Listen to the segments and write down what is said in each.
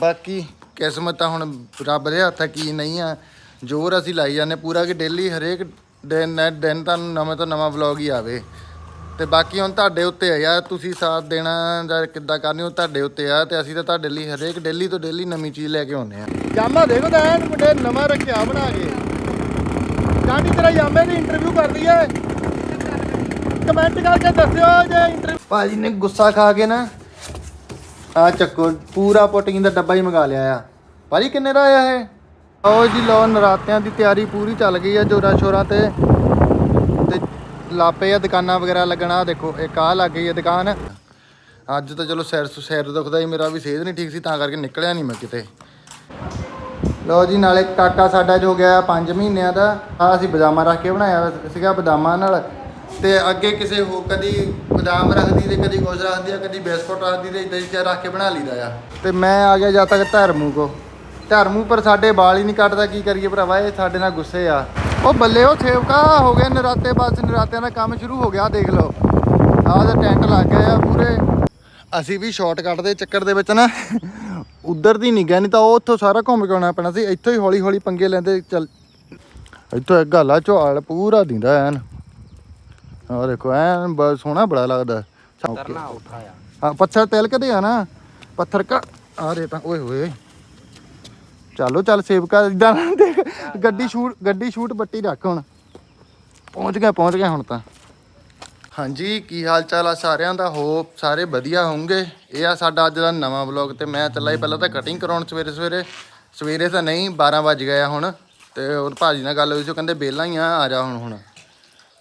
ਬਾਕੀ ਕਿਸਮਤ ਤਾਂ ਹੁਣ ਰੱਬ ਦੇ ਹੱਥ ਆ ਕੀ ਨਹੀਂ ਆ। ਜ਼ੋਰ ਅਸੀਂ ਲਾਈ ਜਾਂਦੇ ਪੂਰਾ ਕਿ ਡੇਲੀ ਹਰੇਕ ਦਿਨ ਦਿਨ ਤੁਹਾਨੂੰ ਨਵੇਂ ਤੋਂ ਨਵਾਂ ਵਲੌਗ ਹੀ ਆਵੇ। ਤੇ ਬਾਕੀ ਹੁਣ ਤੁਹਾਡੇ ਉੱਤੇ ਆ ਯਾਰ ਤੁਸੀਂ ਸਾਥ ਦੇਣਾ ਜਾਂ ਕਿੱਦਾਂ ਕਰਨੀ ਉਹ ਤੁਹਾਡੇ ਉੱਤੇ ਆ ਤੇ ਅਸੀਂ ਤਾਂ ਤੁਹਾਡੇ ਲਈ ਹਰੇਕ ਡੇਲੀ ਤੋਂ ਡੇਲੀ ਨਵੀਂ ਚੀਜ਼ ਲੈ ਕੇ ਆਉਂਦੇ ਆ ਜਾਮਾ ਦੇਖੋ ਤਾਂ ਐਨ ਮੁੰਡੇ ਨਵਾਂ ਰੱਖਿਆ ਬਣਾ ਕੇ। ਕਾਂਡੀ ਤੇਰਾ ਜਾਮੇ ਦੀ ਇੰਟਰਵਿਊ ਕਰਦੀ ਏ ਕਮੈਂਟ ਕਰਕੇ ਦੱਸਿਓ ਜੇ ਇੰਟਰਵਿਊ ਭਾਜੀ ਨੇ ਗੁੱਸਾ ਖਾ ਕੇ ਨਾ ਆ ਚੱਕੋ, ਪੂਰਾ ਪ੍ਰੋਟੀਨ ਦਾ ਡੱਬਾ ਹੀ ਮੰਗਾ ਲਿਆ ਆ। ਭਾਜੀ, ਕਿੰਨੇ ਦਾ ਆਇਆ ਇਹ? ਆਓ ਜੀ ਲੋ ਨਰਾਤਿਆਂ ਦੀ ਤਿਆਰੀ ਪੂਰੀ ਚੱਲ ਗਈ ਆ ਜੋਰਾਂ ਸ਼ੋਰਾਂ ਤੇ। ਤੇ ਲਾਪੇ ਆ ਦੁਕਾਨਾਂ ਵਗੈਰਾ ਲੱਗਣਾ, ਦੇਖੋ, ਇੱਕ ਆ ਲੱਗ ਗਈ ਆ ਦੁਕਾਨ। ਅੱਜ ਤਾਂ ਚਲੋ ਸਿਰ ਸਿਰ ਦੁਖਦਾ ਹੀ, ਮੇਰਾ ਵੀ ਸਿਹਤ ਨਹੀਂ ਠੀਕ ਸੀ, ਤਾਂ ਕਰਕੇ ਨਿਕਲਿਆ ਨਹੀਂ ਮੈਂ ਕਿਤੇ। ਲਓ ਜੀ, ਨਾਲੇ ਕਾਕਾ ਸਾਡਾ ਜੋ ਗਿਆ 5 ਮਹੀਨਿਆਂ ਦਾ ਆ ਅਸੀਂ ਬਦਾਮਾਂ ਰੱਖ ਕੇ ਬਣਾਇਆ ਸੀਗਾ, ਬਦਾਮਾਂ ਨਾਲ ਤੇ ਅੱਗੇ ਕਿਸੇ ਹੋ ਕਦੀ ਬਦਾਮ ਰੱਖਦੀ ਤੇ ਕਦੀ ਕੁਝ ਰੱਖਦੀ ਆ, ਕਦੀ ਬਿਸਕੁਟ ਰੱਖਦੀ ਤੇ ਇਦਾਂ ਹੀ ਰੱਖ ਕੇ ਬਣਾ ਲਈਦਾ ਆ। ਤੇ ਮੈਂ ਆ ਗਿਆ ਜਦ ਤੱਕ ਧਰਮੂ ਕੋ। ਧਰਮੂ ਪਰ ਸਾਡੇ ਵਾਲ ਹੀ ਨਹੀਂ ਕੱਟਦਾ, ਕੀ ਕਰੀਏ ਭਰਾਵਾ, ਇਹ ਸਾਡੇ ਨਾਲ ਗੁੱਸੇ ਆ। ਉਹ ਬੱਲੇ, ਉਹ ਸੇਵਕਾ ਹੋ ਗਏ ਨਰਾਤੇ ਬਸ ਨਰਾਤਿਆਂ ਦਾ ਕੰਮ ਸ਼ੁਰੂ ਹੋ ਗਿਆ ਦੇਖ ਲਓ। ਆਹ ਦਾ ਟੈਂਟ ਲੱਗ ਗਏ ਆ ਪੂਰੇ। ਅਸੀਂ ਵੀ ਸ਼ਾਰਟਕਟ ਦੇ ਚੱਕਰ ਦੇ ਵਿੱਚ ਨਾ, ਉਧਰ ਦੀ ਨਹੀਂ ਗਏ, ਨਹੀਂ ਤਾਂ ਉਹ ਉੱਥੋਂ ਸਾਰਾ ਘੁੰਮ ਕੇ ਆਉਣਾ ਪੈਣਾ ਸੀ। ਇੱਥੋਂ ਹੀ ਹੌਲੀ ਹੌਲੀ ਪੰਗੇ ਲੈਂਦੇ ਚੱਲ। ਇੱਥੋਂ ਇੱਕ ਗੱਲ ਆ, ਝੋਲ ਪੂਰਾ ਦਿੰਦਾ ਐਨ। ਆਹ ਦੇਖੋ ਐਨ ਬੜਾ ਸੋਹਣਾ ਬੜਾ ਲੱਗਦਾ। ਤਰਨਾ ਉਠਾਇਆ ਹਾਂ ਪੱਥਰ ਤਿਲਕਦੇ ਆ ਨਾ ਪੱਥਰ ਕਾ ਆ ਰੇ ਤਾਂ ਓਏ ਹੋਏ। ਚਲੋ ਚੱਲ ਸੇਵਕਾ ਇਦਾਂ ਦੇਖ ਗੱਡੀ ਸ਼ੂਟ ਗੱਡੀ ਸ਼ੂਟ ਬੱਟੀ ਰੱਖ ਹੁਣ। ਪਹੁੰਚ ਗਿਆ ਪਹੁੰਚ ਗਿਆ ਹੁਣ ਤਾਂ। ਹਾਂਜੀ ਕੀ ਹਾਲ ਚਾਲ ਆ ਸਾਰਿਆਂ ਦਾ? ਹੋਪ ਸਾਰੇ ਵਧੀਆ ਹੋਣਗੇ। ਇਹ ਆ ਸਾਡਾ ਅੱਜ ਦਾ ਨਵਾਂ ਵਲੌਗ ਤੇ ਮੈਂ ਚੱਲਾ ਹੀ ਪਹਿਲਾਂ ਤਾਂ ਕਟਿੰਗ ਕਰਾਉਣ ਸਵੇਰੇ ਸਵੇਰੇ। ਸਵੇਰੇ ਤਾਂ ਨਹੀਂ 12 ਵਜ ਗਏ ਆ ਹੁਣ। ਤੇ ਉਹ ਭਾਜੀ ਨਾਲ ਗੱਲ ਹੋਈ ਸੀ ਉਹ ਕਹਿੰਦੇ ਬੇਲਾਂ ਹੀ ਆ ਆ ਜਾ ਹੁਣ ਹੁਣ।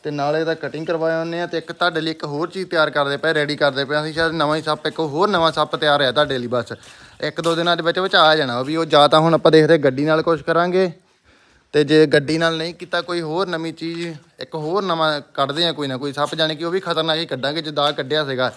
ਤੇ ਨਾਲੇ ਦਾ ਕਟਿੰਗ ਕਰਵਾਏ ਉਹਨੇ ਆ ਤੇ ਇੱਕ ਤੁਹਾਡੇ ਲਈ ਇੱਕ ਹੋਰ ਚੀਜ਼ ਤਿਆਰ ਕਰਦੇ ਪਏ ਰੈਡੀ ਕਰਦੇ ਪਏ ਅਸੀਂ ਸ਼ਾਇਦ ਨਵਾਂ ਹੀ ਸੱਪ, ਇੱਕ ਹੋਰ ਨਵਾਂ ਸੱਪ ਤਿਆਰ ਹੈ ਤੁਹਾਡੇ ਲਈ ਬਸ। ਇੱਕ ਦੋ ਦਿਨਾਂ ਦੇ ਵਿੱਚ ਵਿੱਚ ਆ ਜਾਣਾ ਉਹ ਵੀ, ਉਹ ਜਾਂ ਤਾਂ ਹੁਣ ਆਪਾਂ ਦੇਖਦੇ ਗੱਡੀ ਨਾਲ ਕੁਝ ਕਰਾਂਗੇ। ਤੇ ਜੇ ਗੱਡੀ ਨਾਲ ਨਹੀਂ ਕੀਤਾ ਕੋਈ ਹੋਰ ਨਵੀਂ ਚੀਜ਼, ਇੱਕ ਹੋਰ ਨਵਾਂ ਕੱਢਦੇ ਆ ਕੋਈ ਨਾ ਕੋਈ ਸੱਪ, ਜਾਣੀ ਕਿ ਉਹ ਵੀ ਖਤਰਨਾਕ ਹੀ ਕੱਢਾਂਗੇ, ਜਿੱਦਾਂ ਕੱਢਿਆ ਸੀਗਾ।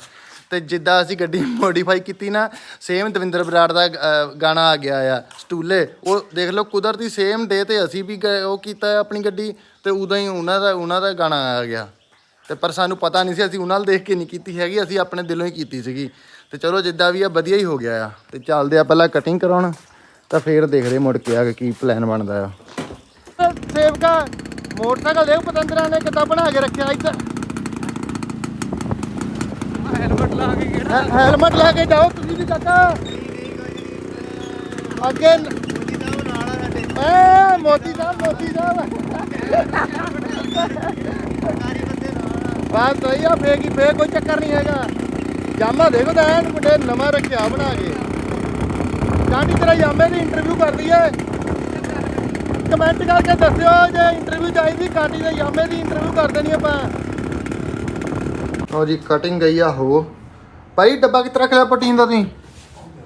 ਤੇ ਜਿੱਦਾਂ ਅਸੀਂ ਗੱਡੀ ਮੋਡੀਫਾਈ ਕੀਤੀ ਨਾ ਸੇਮ ਦਵਿੰਦਰ ਬਰਾੜ ਦਾ ਅਹ, ਗਾਣਾ ਆ ਗਿਆ ਆ ਸਟੂਲੇ। ਉਹ ਦੇਖ ਲਓ ਕੁਦਰਤੀ ਸੇਮ ਦੇ ਤੇ ਅਸੀਂ ਵੀ ਗਏ- ਉਹ ਕੀਤਾ ਆਪਣੀ ਗੱਡੀ ਤੇ ਉਦੋਂ ਹੀ ਉਹਨਾਂ ਦਾ ਉਹਨਾਂ ਦਾ ਗਾਣਾ ਆ ਗਿਆ। ਤੇ ਪਰ ਸਾਨੂੰ ਪਤਾ ਨਹੀਂ ਸੀ ਅਸੀਂ ਉਹਨਾਂ ਨਾਲ ਦੇਖ ਕੇ ਨਹੀਂ ਕੀਤੀ ਹੈਗੀ ਅਸੀਂ ਆਪਣੇ ਦਿਲੋਂ ਹੀ ਕੀਤੀ ਸੀਗੀ। ਤੇ ਚਲੋ ਜਿੱਦਾਂ ਵੀ ਆ ਵਧੀਆ ਹੀ ਹੋ ਗਿਆ ਆ। ਤੇ ਚੱਲਦੇ ਆ ਪਹਿਲਾਂ ਕਟਿੰਗ ਕਰਾਉਣ ਤਾਂ ਫੇਰ ਦੇਖਦੇ ਮੁੜ ਕੇ ਆ ਕੇ ਕੀ ਪਲਾਨ ਬਣਦਾ ਆ। ਸੇਵਕਾ ਮੋਟਰਸਾਈਕਲ ਦੇਖ ਪਤੰਦਰਾਂ ਨੇ ਕਿੱਦਾਂ ਬਣਾ ਕੇ ਰੱਖਿਆ ਇੱਧਰ ਹੈਲਮਟ ਲਾ ਕੇ ਕਿਹੜਾ? ਹੈਲਮਟ ਲਾ ਕੇ ਜਾਓ ਤੁਸੀਂ ਵੀ ਕਾਕਾ। ਅੱਗੇ ਐ, ਮੋਦੀ ਸਾਹਿਬ ਮੋਦੀ ਸਾਹਿਬ। ਬਾਤ ਸਹੀ ਆ ਫੇਕ ਹੀ ਫੇਕ ਕੋਈ ਚੱਕਰ ਨਹੀਂ ਹੈਗਾ। ਜਾਮਾ ਦੇਖੋ ਤਾਂ ਐਨ ਮੁੰਡੇ ਨਵਾਂ ਰੱਖਿਆ ਬਣਾ ਕੇ। ਕਾਂਡੀ ਤੇਰਾ ਜਾਮੇ ਦੀ ਇੰਟਰਵਿਊ ਕਰਦੀ ਏ ਕਮੈਂਟ ਕਰਕੇ ਦੱਸਿਓ, ਜੇ ਇੰਟਰਵਿਊ ਚਾਹੀਦੀ ਕਾਂਡੀ ਦੇ ਜਾਮੇ ਦੀ ਇੰਟਰਵਿਊ ਕਰ ਦੇਣੀ ਆਪਾਂ। ਲਓ ਜੀ ਕਟਿੰਗ ਗਈ ਆ, ਹੋ। ਭਾਈ, ਡੱਬਾ ਕਿੱਥੇ ਰੱਖ ਲਿਆ ਪ੍ਰੋਟੀਨ ਦਾ ਤੁਸੀਂ?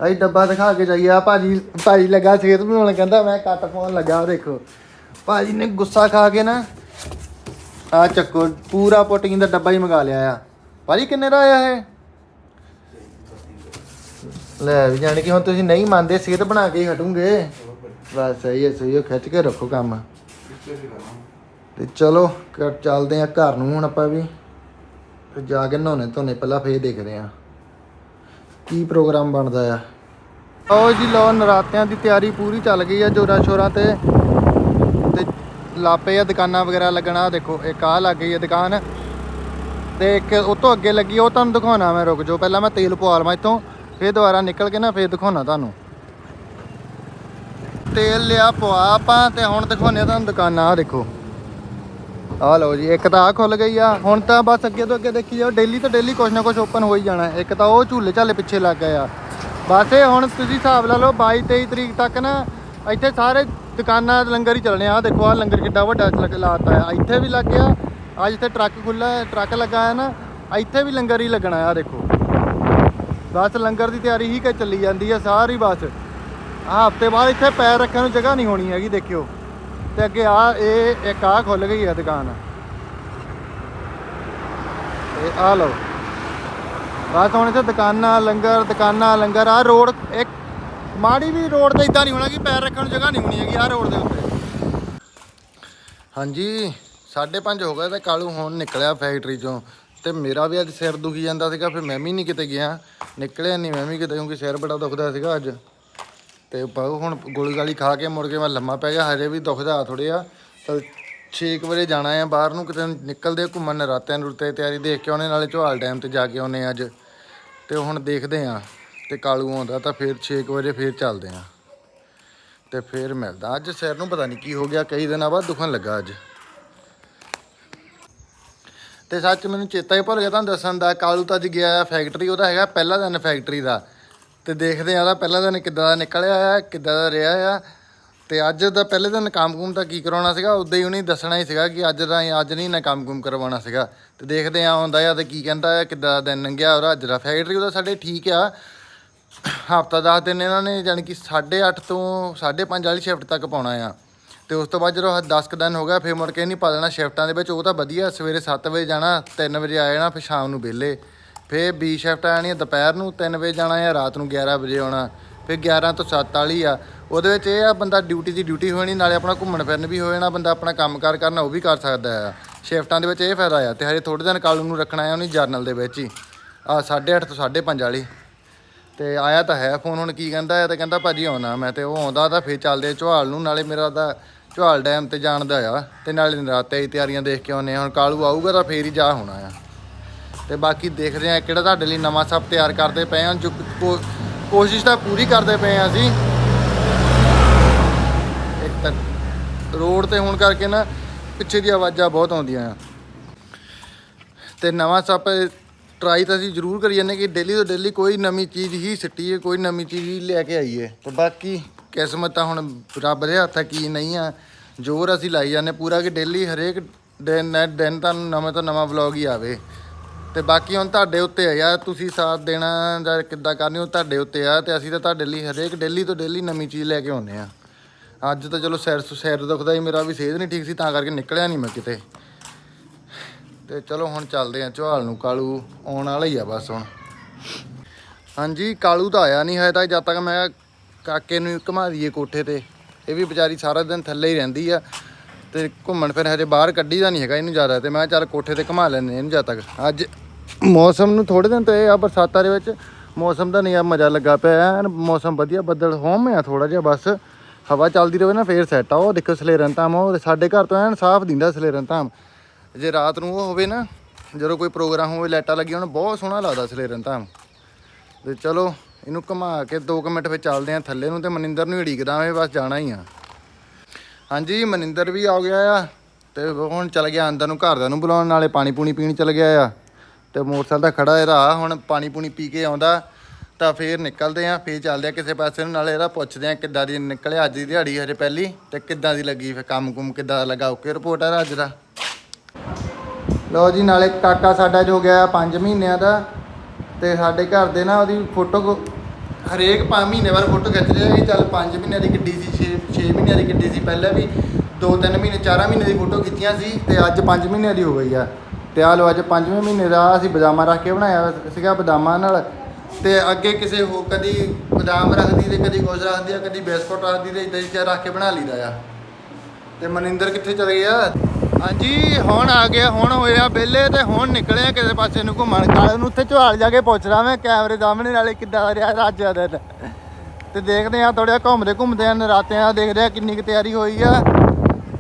ਆਈ ਡੱਬਾ ਦਿਖਾ ਕੇ ਜਾਈਏ। ਆ ਭਾਜੀ ਭਾਜੀ ਲੱਗਾ ਸਿਹਤ ਬਣਾਉਣ ਕਹਿੰਦਾ ਮੈਂ ਕੱਟ ਪਾਉਣ ਲੱਗਾ, ਆਹ ਦੇਖੋ। ਭਾਜੀ ਨੇ ਗੁੱਸਾ ਖਾ ਕੇ ਨਾ ਆ ਚੱਕੋ, ਪੂਰਾ ਪ੍ਰੋਟੀਨ ਦਾ ਡੱਬਾ ਹੀ ਮੰਗਾ ਲਿਆ ਆ। ਭਾਜੀ, ਕਿੰਨੇ ਦਾ ਆਇਆ ਇਹ? ਲੈ ਵੀ ਜਾਣ ਕਿ ਹੁਣ ਤੁਸੀਂ ਨਹੀਂ ਮੰਨਦੇ, ਸਿਹਤ ਬਣਾ ਕੇ ਹੀ ਹਟੂਗੇ। ਬਸ, ਸਹੀ ਹੈ ਸਹੀ ਹੈ, ਖਿੱਚ ਕੇ ਰੱਖੋ ਕੰਮ। ਤੇ ਚਲੋ, ਚੱਲਦੇ ਆ ਘਰ ਨੂੰ ਹੁਣ ਆਪਾਂ ਵੀ। ਤੇ ਜਾ ਕੇ ਨਹਾਉਣੇ ਧੋਣੇ, ਪਹਿਲਾਂ ਫੇਰ ਦੇਖਦੇ ਆ ਕੀ ਪ੍ਰੋਗਰਾਮ ਬਣਦਾ ਆ? ਆਓ ਜੀ ਲੋ ਨਰਾਤਿਆਂ ਦੀ ਤਿਆਰੀ ਪੂਰੀ ਚੱਲ ਗਈ ਆ ਜੋਰਾਂ ਸ਼ੋਰਾਂ ਤੇ। ਤੇ ਲਾਪੇ ਆ ਦੁਕਾਨਾਂ ਵਗੈਰਾ ਲੱਗਣਾ ਆਹ ਦੇਖੋ, ਇੱਕ ਆ ਲੱਗ ਗਈ ਆ ਦੁਕਾਨ। ਤੇ ਇੱਕ ਉਹ ਤੋਂ ਅੱਗੇ ਲੱਗੀ ਉਹ ਤੁਹਾਨੂੰ ਦਿਖਾਉਣਾ ਮੈਂ, ਰੁਕ ਜਾਓ, ਪਹਿਲਾਂ ਮੈਂ ਤੇਲ ਪਵਾ ਲਵਾਂ ਇੱਥੋਂ, ਫੇਰ ਦੁਬਾਰਾ ਨਿਕਲ ਕੇ ਨਾ ਫੇਰ ਦਿਖਾਉਣਾ ਤੁਹਾਨੂੰ। ਤੇਲ ਲਿਆ, ਪਵਾ ਆਪਾਂ, ਤੇ ਹੁਣ ਦਿਖਾਉਣੇ ਤੁਹਾਨੂੰ ਦੁਕਾਨਾਂ ਆ ਦੇਖੋ। ਆ ਲਓ ਜੀ, ਇੱਕ ਤਾਂ ਆ ਖੁੱਲ ਗਈ ਆ। ਹੁਣ ਤਾਂ ਬਸ ਅੱਗੇ ਤੋਂ ਅੱਗੇ ਦੇਖੀ ਜਾਓ ਡੇਲੀ ਤੋਂ ਡੇਲੀ ਕੁਛ ਨਾ ਕੁਛ ਓਪਨ ਹੋ ਹੀ ਜਾਣਾ। ਇੱਕ ਤਾਂ ਉਹ ਝੂਲੇ ਝਾਲੇ ਪਿੱਛੇ ਲੱਗ ਗਏ ਆ। ਬਸ ਇਹ ਹੁਣ ਤੁਸੀਂ ਹਿਸਾਬ ਲਾ ਲਓ 22 23 ਤਰੀਕ ਤੱਕ ਨਾ ਇੱਥੇ ਸਾਰੇ ਦੁਕਾਨਾਂ ਲੰਗਰ ਹੀ ਚੱਲਣੇ ਆ। ਆਹ ਦੇਖੋ ਆ ਲੰਗਰ ਕਿੱਡਾ ਵੱਡਾ ਲੱਗ ਲਾਤਾ ਆ। ਇੱਥੇ ਵੀ ਲੱਗ ਗਿਆ, ਅੱਜ ਇੱਥੇ ਟਰੱਕ ਖੁੱਲਾ ਟਰੱਕ ਲੱਗਾ ਆ ਨਾ, ਇੱਥੇ ਵੀ ਲੰਗਰ ਹੀ ਲੱਗਣਾ ਆ, ਦੇਖੋ। ਬਸ ਲੰਗਰ ਦੀ ਤਿਆਰੀ ਹੀ ਕਿ ਚੱਲੀ ਜਾਂਦੀ ਆ ਸਾਰੀ ਬਸ। ਆ ਹਫ਼ਤੇ ਬਾਅਦ ਇੱਥੇ ਪੈਰ ਰੱਖਣ ਨੂੰ ਜਗ੍ਹਾ ਨਹੀਂ ਹੋਣੀ ਹੈਗੀ, ਦੇਖਿਓ। ਤੇ ਅੱਗੇ ਆ, ਇਹ ਇੱਕ ਆ ਖੁੱਲ ਗਈ ਆ ਦੁਕਾਨ। ਇਹ ਆ ਲਓ। ਬਸ ਹੁਣ ਇੱਥੇ ਦੁਕਾਨਾਂ, ਲੰਗਰ ਦੁਕਾਨਾਂ, ਲੰਗਰ ਆ ਰੋਡ ਇੱਕ ਮਾੜੀ ਵੀ ਰੋਡ ਤੇ ਇਦਾਂ ਨਹੀਂ ਹੋਣਾ ਕਿ ਪੈਰ ਰੱਖਣ ਨੂੰ ਜਗ੍ਹਾ ਨਹੀਂ ਹੋਣੀ ਹੈਗੀ ਆ ਰੋਡ ਦੇ ਉੱਤੇ। ਹਾਂਜੀ 5:30 ਹੋ ਗਏ ਤੇ ਕਾਲੂ ਹੁਣ ਨਿਕਲਿਆ ਫੈਕਟਰੀ ਚੋਂ। ਤੇ ਮੇਰਾ ਵੀ ਅੱਜ ਸਿਰ ਦੁਖੀ ਜਾਂਦਾ ਸੀਗਾ, ਫਿਰ ਮੈਂ ਵੀ ਨਹੀਂ ਕਿਤੇ ਗਿਆ। ਨਿਕਲਿਆ ਨਹੀਂ, ਮੈਂ ਵੀ ਕਿਤੇ, ਕਿਉਂਕਿ ਸਿਰ ਬੜਾ ਦੁਖਦਾ ਸੀਗਾ ਅੱਜ। ਤੇ ਬਹੁ ਹੁਣ ਗੋਲੀ ਗਾਲੀ ਖਾ ਕੇ ਮੁੜ ਕੇ ਮੈਂ ਲੰਮਾ ਪੈ ਗਿਆ, ਹਜੇ ਵੀ ਦੁਖਦਾ ਥੋੜੇ ਆ ਤਾਂ 6 ਵਜੇ ਜਾਣਾ ਆ ਬਾਹਰ ਨੂੰ, ਕਿਤੇ ਨਿਕਲਦੇ ਆ ਘੁੰਮਣ ਰਾਤਾਂ ਨੂੰ ਤਿਆਰੀ ਦੇਖ ਕੇ ਆਉਣੇ, ਨਾਲੇ ਝੋਲ ਡੈਮ ਤੇ ਜਾ ਕੇ ਆਉਣੇ ਆ ਅੱਜ। ਤੇ ਹੁਣ ਦੇਖਦੇ ਆ, ਤੇ ਕਾਲੂ ਆਉਂਦਾ ਤਾਂ ਫਿਰ 6 ਵਜੇ ਫਿਰ ਚੱਲਦੇ ਆ। ਤੇ ਫਿਰ ਮਿਲਦਾ ਅੱਜ ਸਿਰ ਨੂੰ, ਪਤਾ ਨਹੀਂ ਕੀ ਹੋ ਗਿਆ, ਕਈ ਦਿਨਾਂ ਬਾਅਦ ਦੁਖਣ ਲੱਗਾ ਅੱਜ। ਤੇ ਸੱਚ ਮੈਨੂੰ ਚੇਤਾ ਹੀ ਭੁੱਲ ਗਿਆ ਤੁਹਾਨੂੰ ਦੱਸਣ ਦਾ, ਕਾਲੂ ਤਾਂ ਅੱਜ ਗਿਆ ਫੈਕਟਰੀ ਉਹਦਾ ਹੈਗਾ ਪਹਿਲਾ ਦਿਨ ਫੈਕਟਰੀ ਦਾ। ਤੇ ਦੇਖਦੇ ਆ ਉਹਦਾ ਪਹਿਲਾ ਦਿਨ ਕਿੱਦਾਂ ਦਾ ਨਿਕਲਿਆ ਆ, ਕਿੱਦਾਂ ਦਾ ਰਿਹਾ ਆ। ਤੇ ਅੱਜ ਦਾ ਪਹਿਲੇ ਦਿਨ ਕੰਮ-ਕੁਮ ਤਾਂ ਕੀ ਕਰਾਉਣਾ ਸੀਗਾ, ਉਦਾਂ ਹੀ ਉਹਨੇ ਦੱਸਣਾ ਹੀ ਸੀਗਾ ਕਿ ਅੱਜ ਦਾ ਅੱਜ ਨਹੀਂ ਨਾ ਕੰਮ-ਕੁਮ ਕਰਵਾਉਣਾ ਸੀਗਾ। ਤੇ ਦੇਖਦੇ ਆ ਆਉਂਦਾ ਆ ਤੇ ਕੀ ਕਹਿੰਦਾ ਆ, ਕਿੱਦਾਂ ਦਾ ਦਿਨ ਲੰਘਿਆ ਉਹਦਾ, ਅੱਜ ਦਾ ਫੈਕਟਰੀ ਉਹਦਾ ਸਾਡੇ ਠੀਕ ਆ। ਹਫਤਾ ਦਸ ਦਿਨ ਇਹਨਾਂ ਨੇ ਜਾਣੀ ਕਿ 8:30 ਤੋਂ 5:30 ਵਾਲੀ ਸ਼ਿਫਟ ਤੱਕ ਪਾਉਣਾ ਆ। ਤੇ ਉਸ ਤੋਂ ਬਾਅਦ ਜਦੋਂ 10 ਕੁ ਦਿਨ ਹੋ ਗਿਆ, ਫਿਰ ਮੁੜ ਕੇ ਨਹੀਂ ਪਾ ਦੇਣਾ ਸ਼ਿਫਟਾਂ ਦੇ ਵਿੱਚ, ਉਹ ਤਾਂ ਵਧੀਆ ਸਵੇਰੇ 7 ਵਜੇ ਜਾਣਾ 3 ਵਜੇ ਆ ਜਾਣਾ, ਫਿਰ ਸ਼ਾਮ ਨੂੰ ਵਿਹਲੇ। ਫਿਰ ਬੀ ਸ਼ਿਫਟ ਆਣੀ ਦੁਪਹਿਰ ਨੂੰ 3 ਵਜੇ ਜਾਣਾ ਆ ਰਾਤ ਨੂੰ 11 ਵਜੇ ਆਉਣਾ। ਫਿਰ 11 ਤੋਂ 7 ਵਾਲੀ ਆ। ਉਹਦੇ ਵਿੱਚ ਇਹ ਆ, ਬੰਦਾ ਡਿਊਟੀ ਦੀ ਡਿਊਟੀ ਹੋਣੀ, ਨਾਲੇ ਆਪਣਾ ਘੁੰਮਣ ਫਿਰਨ ਵੀ ਹੋ ਜਾਣਾ, ਬੰਦਾ ਆਪਣਾ ਕੰਮਕਾਰ ਕਰਨਾ ਉਹ ਵੀ ਕਰ ਸਕਦਾ ਆ। ਸ਼ਿਫਟਾਂ ਦੇ ਵਿੱਚ ਇਹ ਫਾਇਦਾ ਆ, ਤੇ ਹਜੇ ਥੋੜੇ ਦਿਨ ਕਾਲੂ ਨੂੰ ਰੱਖਣਾ ਆ, ਉਹਨੇ ਜਰਨਲ ਦੇ ਵਿੱਚ ਹੀ। ਆ 8:30 ਤੋਂ 5:30 ਵਾਲੀ। ਤੇ ਆਇਆ ਤਾਂ ਹੈ ਫੋਨ ਹੁਣ ਕੀ ਕਹਿੰਦਾ ਆ, ਤੇ ਕਹਿੰਦਾ ਭਾਜੀ ਆਉਣਾ ਮੈਂ, ਤੇ ਉਹ ਆਉਂਦਾ ਤਾਂ ਫੇਰ ਚੱਲਦੇ ਆ ਝਵਾਲ ਨੂੰ, ਨਾਲੇ ਮੇਰਾ ਤਾਂ ਝਵਾਲ ਡੈਮ ਤੇ ਜਾਣ ਦਾ ਆ। ਤੇ ਨਾਲੇ ਨਰਾਤੇ ਦੀ ਤਿਆਰੀਆਂ ਦੇਖ ਕੇ ਆਉਨੇ ਆ, ਹੁਣ ਕਾਲੂ ਆਊਗਾ ਤਾਂ ਫੇਰ ਹੀ ਜਾ ਹੋਣਾ ਆ। ਤੇ ਬਾਕੀ ਦੇਖਦੇ ਆ ਕਿਹੜਾ ਤੁਹਾਡੇ ਲਈ ਨਵਾਂ ਸਭ ਤਿਆਰ ਕਰਦੇ ਪਏ ਹਾਂ। ਜੋ ਕੋ- ਕੋਸ਼ਿਸ਼ ਤਾਂ ਪੂਰੀ ਕਰਦੇ ਪਏ ਆ ਅਸੀਂ। ਇੱਕ ਤਾਂ ਰੋਡ ਤੇ ਹੋਣ ਕਰਕੇ ਨਾ ਪਿੱਛੇ ਦੀ ਆਵਾਜ਼ਾਂ ਬਹੁਤ ਆਉਂਦੀਆਂ ਆ। ਤੇ ਨਵਾਂ ਸੱਪ ਟਰਾਈ ਤਾਂ ਅਸੀਂ ਜ਼ਰੂਰ ਕਰੀ ਜਾਂਦੇ ਕਿ ਡੇਲੀ ਤੋਂ ਡੇਲੀ ਕੋਈ ਨਵੀਂ ਚੀਜ਼ ਹੀ ਸਿੱਟੀਏ, ਕੋਈ ਨਵੀਂ ਚੀਜ਼ ਹੀ ਲੈ ਕੇ ਆਈਏ। ਤੇ ਬਾਕੀ ਕਿਸਮਤ ਤਾਂ ਹੁਣ ਰੱਬ ਦੇ ਹੱਥ ਆ ਕੀ ਨਹੀਂ ਆ। ਜ਼ੋਰ ਅਸੀਂ ਲਾਈ ਜਾਂਦੇ ਪੂਰਾ ਕਿ ਡੇਲੀ ਹਰੇਕ ਦਿਨ ਦਿਨ ਤੁਹਾਨੂੰ ਨਵੇਂ ਤੋਂ ਨਵਾਂ ਵਲੌਗ ਹੀ ਆਵੇ। ਤੇ ਬਾਕੀ ਹੁਣ ਤੁਹਾਡੇ ਉੱਤੇ ਆ ਯਾਰ, ਤੁਸੀਂ ਸਾਥ ਦੇਣਾ ਜਾਂ ਕਿੱਦਾਂ ਕਰਨੀ ਉਹ ਤੁਹਾਡੇ ਉੱਤੇ ਆ ਤੇ ਅਸੀਂ ਤਾਂ ਤੁਹਾਡੇ ਲਈ ਹਰੇਕ ਡੇਲੀ ਤੋਂ ਡੇਲੀ ਨਵੀਂ ਚੀਜ਼ ਲੈ ਕੇ ਆਉਂਦੇ ਆ। ਅੱਜ ਤਾਂ ਚਲੋ ਸਿਰ ਸਿਰ ਦੁਖਦਾ ਸੀ, ਮੇਰਾ ਵੀ ਸਿਹਤ ਨਹੀਂ ਠੀਕ ਸੀ, ਤਾਂ ਕਰਕੇ ਨਿਕਲਿਆ ਨਹੀਂ ਮੈਂ ਕਿਤੇ। ਤੇ ਚਲੋ ਹੁਣ ਚੱਲਦੇ ਆ ਝਵਾਲ ਨੂੰ, ਕਾਲੂ ਆਉਣ ਵਾਲਾ ਹੀ ਆ ਬਸ ਹੁਣ। ਹਾਂਜੀ, ਕਾਲੂ ਤਾਂ ਆਇਆ ਨਹੀਂ ਹੈ ਤਾਂ ਜਦ ਤੱਕ ਮੈਂ ਕਾਕੇ ਨੂੰ ਘੁਮਾ ਦਈਏ ਕੋਠੇ ਤੇ, ਇਹ ਵੀ ਵਿਚਾਰੀ ਸਾਰਾ ਦਿਨ ਥੱਲੇ ਹੀ ਰਹਿੰਦੀ ਆ। ਤੇ ਘੁੰਮਣ ਫਿਰ ਹਜੇ ਬਾਹਰ ਕੱਢੀ ਦਾ ਨਹੀਂ ਹੈਗਾ ਇਹਨੂੰ ਜ਼ਿਆਦਾ, ਤੇ ਮੈਂ ਚੱਲ ਕੋਠੇ ਤੇ ਘੁਮਾ ਲੈਂਦੇ ਇਹਨੂੰ ਜਦ ਤੱਕ। ਅੱਜ ਮੌਸਮ ਨੂੰ ਥੋੜੇ ਦਿਨ ਤੇ ਆ, ਬਰਸਾਤਾਂ ਦੇ ਵਿੱਚ ਮੌਸਮ ਦਾ ਨਿਆ ਮਜ਼ਾ ਲੱਗਾ ਪਿਆ ਐਨ ਮੌਸਮ ਵਧੀਆ, ਬੱਦਲ ਹੋਮ ਆ ਥੋੜਾ ਜਿਹਾ ਬਸ। ਹਵਾ ਚੱਲਦੀ ਰਹੇ ਨਾ, ਫੇਰ ਸੈੱਟ ਆ। ਉਹ ਦੇਖੋ ਸਲੇਰਨ ਧਾਮ, ਉਹ ਸਾਡੇ ਘਰ ਤੋਂ ਐਨ ਸਾਫ਼ ਦਿੰਦਾ ਸਲੇਰਨ ਧਾਮ। ਜੇ ਰਾਤ ਨੂੰ ਉਹ ਹੋਵੇ ਨਾ, ਜਦੋਂ ਕੋਈ ਪ੍ਰੋਗਰਾਮ ਹੋਵੇ, ਲਾਈਟਾਂ ਲੱਗੀਆਂ ਹੋਣ, ਬਹੁਤ ਸੋਹਣਾ ਲੱਗਦਾ ਸਲੇਰਨ ਧਾਮ। ਤੇ ਚਲੋ, ਇਹਨੂੰ ਘੁਮਾ ਕੇ 2 ਮਿੰਟ ਵਿੱਚ ਚੱਲਦੇ ਆ ਥੱਲੇ ਨੂੰ ਤੇ ਮਨਿੰਦਰ ਨੂੰ ਢੀਕਦਾ ਵੇ ਬਸ ਜਾਣਾ ਹੀ ਆ। ਹਾਂਜੀ, ਮਨਿੰਦਰ ਵੀ ਆ ਗਿਆ ਆ ਤੇ ਹੁਣ ਚਲ ਗਿਆ ਅੰਦਰ ਨੂੰ, ਘਰਦਿਆਂ ਨੂੰ ਬੁਲਾਉਣ, ਨਾਲੇ ਪਾਣੀ ਪੂਣੀ ਪੀਣ ਚਲ ਗਿਆ ਆ। ਤੇ ਮੋਟਰਸਾਈਕਲ ਦਾ ਖੜਾ ਇਹਦਾ, ਹੁਣ ਪਾਣੀ ਪੂਣੀ ਪੀ ਕੇ ਆਉਂਦਾ, ਤਾਂ ਫੇਰ ਨਿਕਲਦੇ ਆ ਫੇਰ ਚੱਲਦੇ ਆ ਕਿਸੇ ਪਾਸੇ ਨੂੰ, ਨਾਲੇ ਇਹਦਾ ਪੁੱਛਦੇ ਆ ਕਿੱਦਾਂ ਦੀ ਨਿਕਲਿਆ ਅੱਜ ਦੀ ਦਿਹਾੜੀ ਹਜੇ ਪਹਿਲੀ ਤੇ ਕਿੱਦਾਂ ਦੀ ਲੱਗੀ ਫੇਰ ਕੰਮ ਕੁਮ ਕਿੱਦਾਂ ਦਾ ਲੱਗਾ, ਓਕੇ ਰਿਪੋਰਟ ਆ ਅੱਜ ਦਾ। ਲਓ ਜੀ, ਨਾਲੇ ਕਾਕਾ ਸਾਡਾ ਜੋ ਗਿਆ 5 ਮਹੀਨਿਆਂ ਦਾ, ਤੇ ਸਾਡੇ ਘਰ ਦੇ ਨਾ ਉਹਦੀ ਫੋਟੋ ਹਰੇਕ 5 ਮਹੀਨੇ ਬਾਅਦ ਫੋਟੋ ਖਿੱਚਦੇ ਆ ਕਿ ਚੱਲ 5 ਮਹੀਨਿਆਂ ਦੀ ਗੱਡੀ ਸੀ 6 6 ਮਹੀਨਿਆਂ ਦੀ ਗੱਡੀ ਸੀ, ਪਹਿਲਾਂ ਵੀ 2-3 ਮਹੀਨੇ 4 ਮਹੀਨੇ ਦੀ ਫੋਟੋ ਖਿੱਚੀਆਂ ਸੀ, ਤੇ ਅੱਜ 5 ਮਹੀਨਿਆਂ ਦੀ ਹੋ ਗਈ ਆ। ਤੇ ਆ ਲਓ ਅੱਜ ਪੰਜਵੇਂ ਮਹੀਨੇ ਦਾ ਅਸੀਂ ਬਦਾਮਾ ਰੱਖ ਕੇ ਬਣਾਇਆ ਸੀਗਾ ਬਦਾਮਾਂ ਨਾਲ। ਤੇ ਅੱਗੇ ਕਿਸੇ ਹੋ ਕਦੀ ਬਦਾਮ ਰੱਖਦੀ ਤੇ ਕਦੀ ਕੁਝ ਰੱਖਦੀ ਆ, ਕਦੀ ਬਿਸਕੁਟ ਰੱਖਦੀ ਤੇ ਇਦਾਂ ਹੀ ਰੱਖ ਕੇ ਬਣਾ ਲਈਦਾ ਆ। ਤੇ ਮਨਿੰਦਰ ਕਿੱਥੇ ਚਲ ਗਿਆ? ਹਾਂਜੀ, ਹੁਣ ਆ ਗਿਆ, ਹੁਣ ਹੋਇਆ ਵਿਹਲੇ ਤੇ ਹੁਣ ਨਿਕਲੇ ਕਿਸੇ ਪਾਸੇ ਨੂੰ ਘੁੰਮਣ। ਕਾਲੇ ਨੂੰ ਉੱਥੇ ਝਵਾਲ ਜਾ ਕੇ ਪੁੱਛਦਾ ਮੈਂ, ਕੈਮਰੇ ਸਾਹਮਣੇ ਨਾਲੇ ਕਿੱਦਾਂ ਰਿਹਾ ਰਾਜ ਦਾ ਦਿਨ। ਤੇ ਦੇਖਦੇ ਆ ਥੋੜ੍ਹਾ ਘੁੰਮਦੇ ਘੁੰਮਦੇ ਆ ਨਰਾਤਿਆਂ ਦਾ ਦੇਖਦੇ ਆ ਕਿੰਨੀ ਕੁ ਤਿਆਰੀ ਹੋਈ ਆ।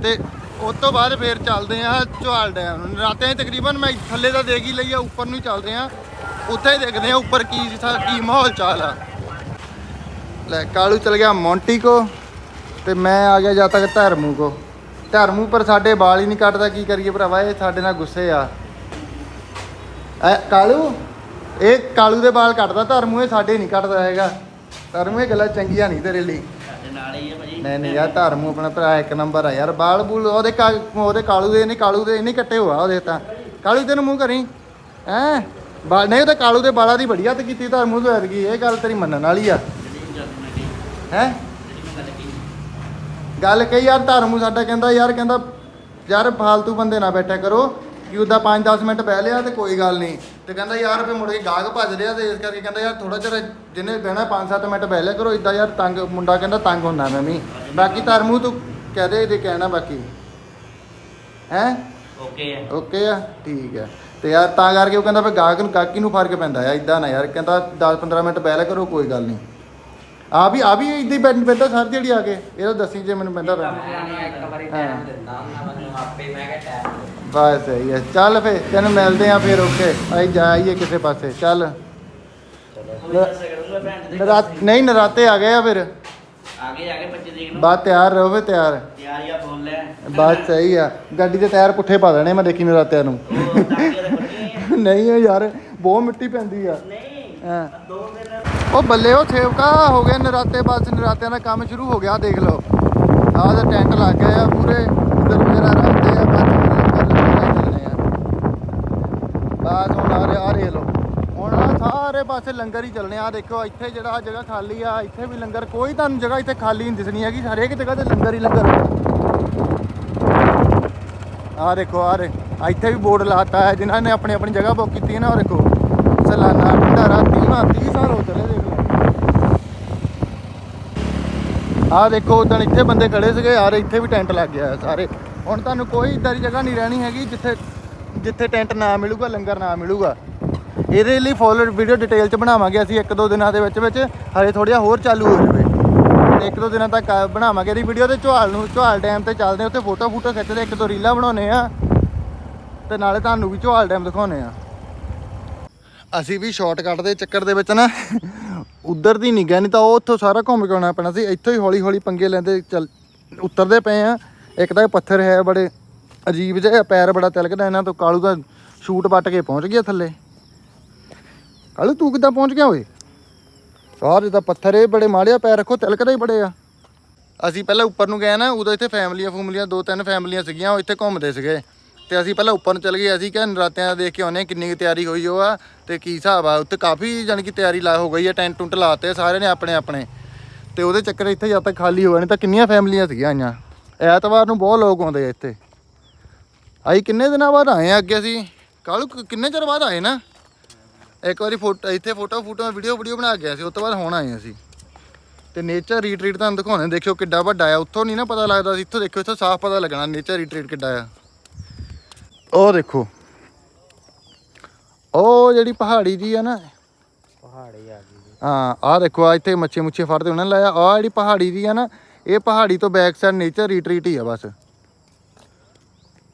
ਤੇ ਉਸ ਤੋਂ ਬਾਅਦ ਫੇਰ ਚੱਲਦੇ ਆ ਝਵਾਲ ਡੈਮ। ਨਰਾਤਿਆਂ ਦੀ ਤਕਰੀਬਨ ਮੈਂ ਥੱਲੇ ਤਾਂ ਦੇਖ ਹੀ ਲਈ ਆ, ਉੱਪਰ ਨੂੰ ਚੱਲਦੇ ਆ। ਉੱਥੇ ਹੀ ਦੇਖਦੇ ਆ ਉੱਪਰ ਕੀ ਕੀ ਮਾਹੌਲ ਚਾਲ ਆ। ਲੈ, ਕਾਲੂ ਚਲ ਗਿਆ ਮੌਂਟੀ ਕੋ ਤੇ ਮੈਂ ਆ ਗਿਆ ਜਦ ਤੱਕ ਧਰਮੂ ਕੋ ਧਰਮੂ ਪਰ ਸਾਡੇ ਵਾਲ ਹੀ ਨਹੀਂ ਕੱਟਦਾ, ਕੀ ਕਰੀਏ ਭਰਾਵਾ, ਇਹ ਸਾਡੇ ਨਾਲ ਗੁੱਸੇ ਆ। ਐ, ਕਾਲੂ? ਇਹ ਕਾਲੂ ਦੇ ਵਾਲ ਕੱਟਦਾ, ਧਰਮੂ ਇਹ ਸਾਡੇ ਨਹੀਂ ਕੱਟਦਾ ਹੈਗਾ। ਧਰਮੂ, ਇਹ ਗੱਲਾਂ ਚੰਗੀਆਂ ਨਹੀਂ ਤੇਰੇ ਲਈ। ਹੀ ਭਾਜੀ। ਨਹੀਂ ਨਹੀਂ ਯਾਰ ਧਰਮੂ ਆਪਣਾ ਭਰਾ ਇੱਕ ਨੰਬਰ ਆ ਯਾਰ। ਬਾਲ ਬੂਲ ਉਹਦੇ ਕਾ- ਉਹਦੇ ਕਾਲੂ ਦੇ ਨਹੀਂ ਕਾਲੂ ਦੇ ਨਹੀਂ ਕੱਟੇ ਹੋਆ ਉਹਦੇ ਤਾਂ। ਕਾਲੂ ਤੈਨੂੰ ਮੂੰਹ ਕਰੀ। ਹੈ? ਬਾਲ ਨਹੀਂ ਉਹ ਤਾਂ ਕਾਲੂ ਦੇ ਬਾਲਾਂ ਦੀ ਬੜੀ ਹੱਥ ਕੀਤੀ ਧਰਮੂ ਤੋਂ ਐਤਕੀ। ਇਹ ਗੱਲ ਤੇਰੀ ਮੰਨਣ ਵਾਲੀ ਆ। ਹੈ? ਗੱਲ ਕਹੀ। ਯਾਰ ਧਰਮੂ ਸਾਡਾ ਕਹਿੰਦਾ ਯਾਰ ਕਹਿੰਦਾ ਯਾਰ ਫਾਲਤੂ ਬੰਦੇ ਨਾ ਬੈਠਿਆ ਕਰੋ। ਕਿ ਉਹਦਾ 5-10 ਮਿੰਟ ਬਹਿ ਲਿਆ ਤੇ ਕੋਈ ਗੱਲ ਨਹੀਂ। ਤੇ ਕਹਿੰਦਾ ਯਾਰ ਫੇ ਮੁੜ ਕੇ ਗਾਹਕ ਭੱਜ ਰਿਹਾ ਤੇ ਇਸ ਕਰਕੇ ਕਹਿੰਦਾ ਯਾਰ ਥੋੜਾ ਚਿਰ ਜਿਹਨੇ ਬਹਿਣਾ 5-7 ਮਿੰਟ ਬਹਿ ਲਿਆ ਕਰੋ ਇਦਾਂ ਯਾਰ ਤੰਗ ਮੁੰਡਾ ਕਹਿੰਦਾ ਤੰਗ ਹੁੰਦਾ ਮੈਂ ਵੀ। ਬਾਕੀ ਧਰਮੂ ਤੂੰ ਕਹਦੇ ਜੇ ਕਹਿਣਾ ਬਾਕੀ। ਹੈ? ਓਕੇ ਆ। ਓਕੇ ਆ? ਠੀਕ ਆ। ਤੇ ਯਾਰ ਤਾਂ ਕਰਕੇ ਉਹ ਕਹਿੰਦਾ ਫੇ ਗਾਹਕ ਨੂੰ ਗਾਹਕੀ ਨੂੰ ਫ਼ਰਕ ਪੈਂਦਾ ਆ ਇਦਾਂ ਨਾ ਯਾਰ। ਕਹਿੰਦਾ 10-15 ਮਿੰਟ ਬਹਿ ਲਿਆ ਕਰੋ ਕੋਈ ਗੱਲ ਨਹੀਂ। ਆ ਵੀ ਆ ਵੀ ਇਦਾਂ ਹੀ ਬੈਠਾ ਸਾਰੀ ਦਿਹਾੜੀ ਆ ਕੇ। ਇਹ ਤਾਂ ਦੱਸੀ ਜੇ ਮੈਨੂੰ ਪੈਂਦਾ ਪਿਆ ਇੱਕ ਵਾਰੀ ਟਾਈਮ ਦਿੰਦਾ ਉਹਨਾਂ ਮੈਨੂੰ ਆਪੇ ਮੈਂ ਕਿਹਾ ਟਾਈਮ ਬਸ ਸਹੀ ਹੈ। ਚੱਲ ਫੇ ਤੈਨੂੰ ਮਿਲਦੇ ਆ ਫੇਰ ਓਕੇ। ਆਈ ਜਾਈਏ ਕਿਸੇ ਪਾਸੇ। ਚੱਲ। ਨਰਾਤ ਨਹੀਂ ਨਰਾਤੇ ਆ ਗਏ ਆ ਫਿਰ। ਆਗੇ ਆਗੇ 25 ਤਰੀਕ ਨੂੰ ਬਾਅਦ ਤਿਆਰ ਰਹੋ ਫੇ ਤਿਆਰ। ਲੈ ਬਸ ਸਹੀ ਆ। ਗੱਡੀ ਦੇ ਟਾਇਰ ਪੁੱਠੇ ਪਾ ਦੇਣੇ ਮੈਂ ਦੇਖੀ ਨਰਾਤਿਆਂ ਨੂੰ। ਉਹ ਨਹੀਂ ਓ ਯਾਰ ਬਹੁਤ ਮਿੱਟੀ ਪੈਂਦੀ ਆ। ਨਹੀਂ ਹਾਂ। ਦੋ ਦਿਨ ਉਹ ਬੱਲੇ ਉਹ ਸੇਵਕਾ ਹੋ ਗਏ ਨਰਾਤੇ ਬਸ ਨਰਾਤਿਆਂ ਦਾ ਕੰਮ ਸ਼ੁਰੂ ਹੋ ਗਿਆ, ਦੇਖ ਲਓ। ਆਹ ਦਾ ਟੈਂਟ ਲੱਗ ਗਏ ਆ, ਪੂਰੇ ਉਧਰ ਵਗੈਰਾ ਰੱਖਦੇ ਆ, ਬਾਅਦ ਚ ਹੁਣ ਆ ਰਹੇ ਆ। ਰਹੇ ਲੋ ਹੁਣ ਸਾਰੇ ਪਾਸੇ ਲੰਗਰ ਹੀ ਚੱਲਣੇ ਆ ਦੇਖੋ, ਇੱਥੇ ਜਿਹੜਾ ਜਗ੍ਹਾ ਖਾਲੀ ਆ, ਇੱਥੇ ਵੀ ਲੰਗਰ, ਕੋਈ ਤੁਹਾਨੂੰ ਜਗ੍ਹਾ ਇੱਥੇ ਖਾਲੀ ਨਹੀਂ ਦਿਸਣੀ ਹੈਗੀ ਹਰੇਕ ਜਗ੍ਹਾ ਤੇ ਲੰਗਰ ਹੀ ਲੰਗਰ। ਆ ਦੇਖੋ ਆ ਰੇ ਇੱਥੇ ਵੀ ਬੋਰਡ ਲਾਤਾ ਹੈ, ਜਿਨ੍ਹਾਂ ਨੇ ਆਪਣੀ ਆਪਣੀ ਜਗ੍ਹਾ ਬੁੱਕ ਕੀਤੀ ਹੈ ਨਾ ਉਹ ਦੇਖੋ। ਸਲਾਨਾ, ਭੰਡਾਰਾ 30 30 ਸਾਲ ਹੋ ਚਲੇ ਦੇਖ ਲਓ। ਆ ਦੇਖੋ ਉਦੋਂ ਇੱਥੇ ਬੰਦੇ ਖੜੇ ਸੀਗੇ, ਯਾਰ ਇੱਥੇ ਵੀ ਟੈਂਟ ਲੱਗ ਗਿਆ ਸਾਰੇ। ਹੁਣ ਤੁਹਾਨੂੰ ਕੋਈ ਇਦਾਂ ਦੀ ਜਗ੍ਹਾ ਨਹੀਂ ਰਹਿਣੀ ਹੈਗੀ ਜਿੱਥੇ ਜਿੱਥੇ ਟੈਂਟ ਨਾ ਮਿਲੂਗਾ, ਲੰਗਰ ਨਾ ਮਿਲੂਗਾ। ਇਹਦੇ ਲਈ ਫੁੱਲ ਵੀਡੀਓ ਡਿਟੇਲ ਚ ਬਣਾਵਾਂਗੇ ਅਸੀਂ ਇੱਕ ਦੋ ਦਿਨਾਂ ਦੇ ਵਿੱਚ ਵਿੱਚ। ਹਲੇ ਥੋੜ੍ਹਾ ਹੋਰ ਚਾਲੂ ਹੋ ਜਾਵੇ। ਇੱਕ ਦੋ ਦਿਨਾਂ ਤੱਕ ਬਣਾਵਾਂਗੇ। ਇਹਦੀ ਵੀਡੀਓ ਤੇ ਝਵਾਲ ਨੂੰ ਝਵਾਲ ਡੈਮ ਤੇ ਚੱਲਦੇ ਉੱਥੇ ਫੋਟੋ ਫੋਟੋ ਖਿੱਚਦੇ, ਇੱਕ ਦੋ ਰੀਲਾਂ ਬਣਾਉਨੇ ਆ ਤੇ ਨਾਲੇ ਤੁਹਾਨੂੰ ਵੀ ਝਵਾਲ ਡੈਮ ਦਿਖਾਉਨੇ ਆ ਅਸੀਂ ਵੀ ਸ਼ਾਰਟਕਟ ਦੇ ਚੱਕਰ ਦੇ ਵਿੱਚ ਨਾ, ਉਧਰ ਦੀ ਨਹੀਂ ਗਿਆ ਨਹੀਂ ਤਾਂ ਉਹ ਉੱਥੋਂ ਸਾਰਾ ਘੁੰਮ ਕੇ ਆਉਣਾ ਪੈਣਾ ਸੀ। ਇੱਥੋਂ ਹੀ ਹੌਲੀ ਹੌਲੀ ਪੰਗੇ ਲੈਂਦੇ ਚੱਲ, ਉਤਰਦੇ ਪਏ ਆ। ਇੱਕ ਤਾਂ ਪੱਥਰ ਹੈ ਬੜੇ ਅਜੀਬ ਜਿਹੇ, ਪੈਰ ਬੜਾ ਤਿਲਕਦਾ ਇਹਨਾਂ ਤੋਂ। ਕਾਲੂ ਦਾ ਸ਼ੂਟ ਵੱਟ ਕੇ ਪਹੁੰਚ ਗਿਆ ਥੱਲੇ। ਕਾਲੂ, ਤੂੰ ਕਿੱਦਾਂ ਪਹੁੰਚ ਗਿਆ ਓਏ? ਸਾਰੇ ਤਾਂ ਪੱਥਰ ਇਹ ਬੜੇ ਮਾੜਿਆ ਪੈਰ ਰੱਖੋ, ਤਿਲਕਦੇ ਹੀ ਬੜੇ ਆ। ਅਸੀਂ ਪਹਿਲਾਂ ਉੱਪਰ ਨੂੰ ਗਏ ਨਾ, ਉਦੋਂ ਇੱਥੇ ਫੈਮਲੀਆਂ ਫੂਮਲੀਆਂ ਦੋ ਤਿੰਨ ਫੈਮਲੀਆਂ ਸੀਗੀਆਂ, ਉਹ ਇੱਥੇ ਘੁੰਮਦੇ ਸੀਗੇ। ਤੇ ਅਸੀਂ ਪਹਿਲਾਂ ਉੱਪਰ ਨੂੰ ਚੱਲ ਗਏ, ਅਸੀਂ ਕਿਹਾ ਨਰਾਤਿਆਂ ਦਾ ਦੇਖ ਕੇ ਆਉਂਦੇ ਹਾਂ ਕਿੰਨੀ ਕੁ ਤਿਆਰੀ ਹੋਈ ਉਹ ਆ ਤੇ ਕੀ ਹਿਸਾਬ ਆ, ਉੱਤੇ ਕਾਫੀ ਜਾਣੀ ਕਿ ਤਿਆਰੀ ਲਾ ਹੋ ਗਈ ਆ, ਟੈਂਟ ਟੁੰਟ ਲਾਤੇ ਸਾਰਿਆਂ ਨੇ ਆਪਣੇ ਆਪਣੇ। ਤੇ ਉਹਦੇ ਚੱਕਰ ਇੱਥੇ ਜਦ ਤੱਕ ਖਾਲੀ ਹੋਇਆ ਨਹੀਂ ਤਾਂ ਕਿੰਨੀਆਂ ਫੈਮਲੀਆਂ ਸੀਗੀਆਂ ਆਈਆਂ। ਐਤਵਾਰ ਨੂੰ ਬਹੁਤ ਲੋਕ ਆਉਂਦੇ ਆ ਇੱਥੇ। ਆਈ ਕਿੰਨੇ ਦਿਨਾਂ ਬਾਅਦ ਆਏ ਆ ਅੱਗੇ ਅਸੀਂ? ਕੱਲ ਕਿੰਨੇ ਚਿਰ ਬਾਅਦ ਆਏ ਨਾ? ਇੱਕ ਵਾਰੀ ਫੋਟੋ, ਇੱਥੇ ਫੋਟੋ ਫੋਟੋ ਵੀਡੀਓ ਵੀਡੀਓ ਬਣਾ ਕੇ ਗਿਆ ਸੀ, ਉਸ ਤੋਂ ਬਾਅਦ ਹੁਣ ਆਏ ਅਸੀਂ। ਤੇ ਨੇਚਰ ਰੀਟਰੀਟ ਤੁਹਾਨੂੰ ਦਿਖਾਉਣੇ ਦੇਖਿਓ ਕਿੱਡਾ ਵੱਡਾ ਆ, ਉੱਥੋਂ ਨਹੀਂ ਨਾ ਪਤਾ ਲੱਗਦਾ ਸੀ, ਇੱਥੋਂ ਦੇਖਿਓ, ਇੱਥੋਂ ਸਾਫ਼ ਪਤਾ ਲੱਗਣਾ ਨੇਚਰ ਰੀਟਰੀਟ ਕਿੱਡਾ ਆ। ਉਹ ਦੇਖੋ। ਉਹ ਜਿਹੜੀ ਪਹਾੜੀ ਜੀ ਆ ਨਾ। ਪਹਾੜੀ ਆ ਗਈ ਹਾਂ ਆਹ ਦੇਖੋ ਆ ਇੱਥੇ ਮੱਛੇ ਮੁੱਛੇ ਫੜਦੇ ਉਹਨਾਂ ਨੇ ਲਾਇਆ। ਆ ਜਿਹੜੀ ਪਹਾੜੀ ਦੀ ਆ ਨਾ ਇਹ ਪਹਾੜੀ ਤੋਂ ਬੈਕ ਸਾਈਡ ਨੇਚਰ ਰੀਟਰੀਟ ਹੀ ਆ ਬਸ।